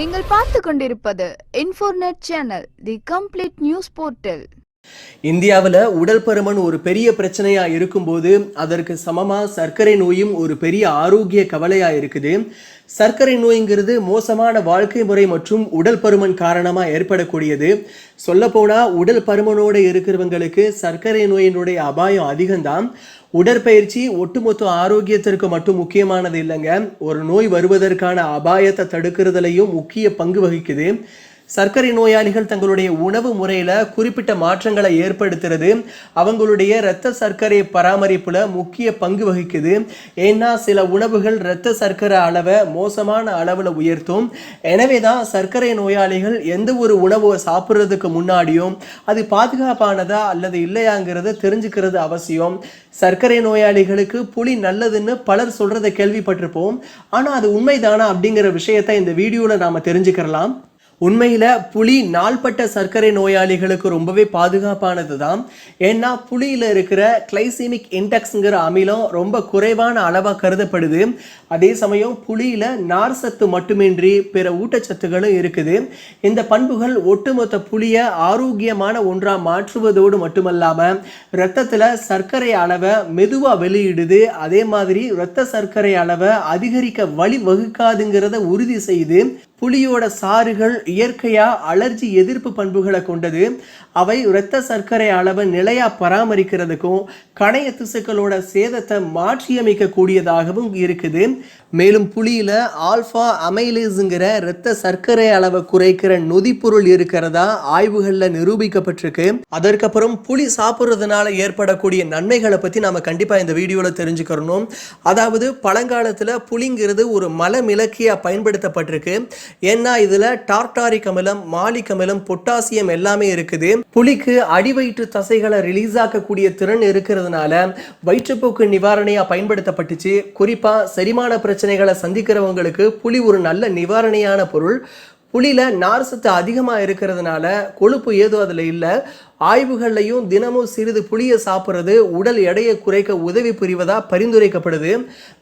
நீங்கள் பார்த்து கொண்டிருப்பது Infonet channel the complete news portal இந்தியாவில் உடல் பருமன் ஒரு பெரிய பிரச்சனையா இருக்கும்போது அதற்கு சமமா சர்க்கரை நோயும் ஒரு பெரிய ஆரோக்கிய கவலையா இருக்குது. சர்க்கரை நோய்ங்கிறது மோசமான வாழ்க்கை முறை மற்றும் உடல் பருமன் காரணமா ஏற்படக்கூடியது. சொல்லப்போனா உடல் பருமனோட இருக்கிறவங்களுக்கு சர்க்கரை நோயினுடைய அபாயம் அதிகம்தான். உடற்பயிற்சி ஒட்டுமொத்த ஆரோக்கியத்திற்கு மட்டும் முக்கியமானது இல்லைங்க. ஒரு நோய் வருவதற்கான அபாயத்தை தடுக்கிறதுலையும் முக்கிய பங்கு வகிக்குது. சர்க்கரை நோயாளிகள் தங்களுடைய உணவு முறையில் குறிப்பிட்ட மாற்றங்களை ஏற்படுத்துறது அவங்களுடைய இரத்த சர்க்கரை பராமரிப்பில் முக்கிய பங்கு வகிக்குது. ஏன்னா சில உணவுகள் இரத்த சர்க்கரை அளவை மோசமான அளவில் உயர்த்தும். எனவே தான் சர்க்கரை நோயாளிகள் எந்த ஒரு உணவை சாப்பிட்றதுக்கு முன்னாடியும் அது பாதுகாப்பானதா அல்லது இல்லையாங்கிறத தெரிஞ்சுக்கிறது அவசியம். சர்க்கரை நோயாளிகளுக்கு புளி நல்லதுன்னு பலர் சொல்கிறத கேள்விப்பட்டிருப்போம். ஆனால் அது உண்மைதானா அப்படிங்கிற விஷயத்தை இந்த வீடியோவில் நாம் தெரிஞ்சுக்கிறலாம். உண்மையில் புளி நாள்பட்ட சர்க்கரை நோயாளிகளுக்கு ரொம்பவே பாதுகாப்பானது தான் ஏன்னா புளியில் இருக்கிற கிளைசிமிக் இன்டெக்ஸுங்கிற அமிலம் ரொம்ப குறைவான அளவாக கருதப்படுது. அதே சமயம் புளியில் நார் சத்து மட்டுமின்றி பிற ஊட்டச்சத்துகளும் இருக்குது. இந்த பண்புகள் ஒட்டுமொத்த புளியை ஆரோக்கியமான ஒன்றாக மாற்றுவதோடு மட்டுமல்லாமல் இரத்தத்தில் சர்க்கரை அளவை மெதுவாக வெளியிடுது. அதே மாதிரி இரத்த சர்க்கரை அளவை அதிகரிக்க வழி வகுக்காதுங்கிறத உறுதி செய்து புளியோட சாறுகள் இயற்கையாக அலர்ஜி எதிர்ப்பு பண்புகளை கொண்டது. அவை இரத்த சர்க்கரை அளவை நிலையா பராமரிக்கிறதுக்கும் கணைய திசுக்களோட சேதத்தை மாற்றியமைக்கக்கூடியதாகவும் இருக்குது. மேலும் புளியில் ஆல்ஃபா அமைலேஸுங்கிற இரத்த சர்க்கரை அளவை குறைக்கிற நொதிப்பொருள் இருக்கிறதா ஆய்வுகளில் நிரூபிக்கப்பட்டிருக்கு. அதற்கப்புறம் புளி சாப்பிட்றதுனால ஏற்படக்கூடிய நன்மைகளை பற்றி நாம கண்டிப்பாக இந்த வீடியோவில் தெரிஞ்சுக்கிறணும். அதாவது பழங்காலத்தில் புளிங்கிறது ஒரு மலமிளக்கியாக பயன்படுத்தப்பட்டிருக்கு. ஏன்னா இதில் டார்டாரிக் அமிலம் மாலிக் அமிலம் பொட்டாசியம் எல்லாமே இருக்குது. புளிக்கு அடிவயிற்று தசைகளை ரிலீஸ் ஆக்கக்கூடிய திறன் இருக்கிறதுனால வயிற்றுப்போக்கு நிவாரணையாக பயன்படுத்தப்பட்டுச்சு. குறிப்பாக செரிமான பிரச்சனைகளை சந்திக்கிறவங்களுக்கு புளி ஒரு நல்ல நிவாரணையான பொருள். புளியில் நார் சத்து அதிகமாக இருக்கிறதுனால கொழுப்பு ஏதும் அதில் இல்லை. ஆய்வுகள்லையும் தினமும் சிறிது புளியை சாப்பிட்றது உடல் எடையை குறைக்க உதவி புரிவதாக பரிந்துரைக்கப்படுது.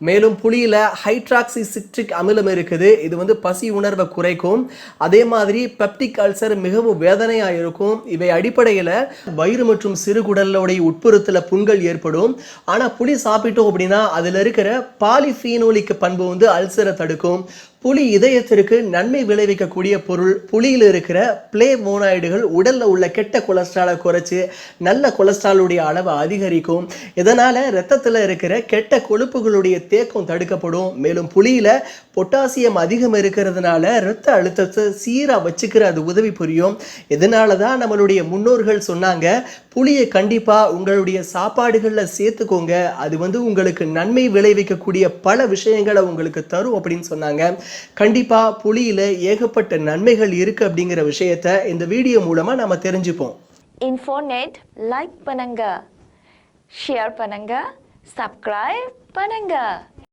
மேலும் புளியில் ஹைட்ராக்சி சிட்ரிக் அமிலம் இருக்குது. இது வந்து பசி உணர்வை குறைக்கும். அதே மாதிரி பெப்டிக் அல்சர் மிகவும் வேதனையாக இருக்கும். இவை அடிப்படையில் வயிறு மற்றும் சிறுகுடலோடைய உட்புறத்தில் புண்கள் ஏற்படும். ஆனால் புளி சாப்பிட்டோம் அப்படின்னா அதில் இருக்கிற பாலிஃபீனோலிக் பண்பு வந்து அல்சரை தடுக்கும். புளி இதயத்திற்கு நன்மை விளைவிக்கக்கூடிய பொருள் புளியில் இருக்கிற பிளேமோனாய்டுகள் உடலில் உள்ள கெட்ட கொலஸ்ட்ரால் குறைச்சி நல்ல கொலஸ்ட்ராலுடைய அளவை அதிகரிக்கும். இதனால் ரத்தத்தில் இருக்கிற கெட்ட கொழுப்புகளுடைய தேக்கம் தடுக்கப்படும். மேலும் புளியில் பொட்டாசியம் அதிகம் இருக்கிறதுனால ரத்த அழுத்தத்தை சீராக வச்சுக்கிற அது உதவி புரியும். இதனால தான் நம்மளுடைய முன்னோர்கள் சொன்னாங்க புளியை கண்டிப்பாக உங்களுடைய சாப்பாடுகளில் சேர்த்துக்கோங்க. அது வந்து உங்களுக்கு நன்மை விளைவிக்கக்கூடிய பல விஷயங்களை உங்களுக்கு தரும் அப்படின்னு சொன்னாங்க. கண்டிப்பாக புளியில் ஏகப்பட்ட நன்மைகள் இருக்குது அப்படிங்கிற விஷயத்த இந்த வீடியோ மூலமாக நம்ம தெரிஞ்சுப்போம். இன்ஃபோநெட் லைக் பண்ணுங்க ஷேர் பண்ணுங்க சப்ஸ்கிரைப் பண்ணுங்க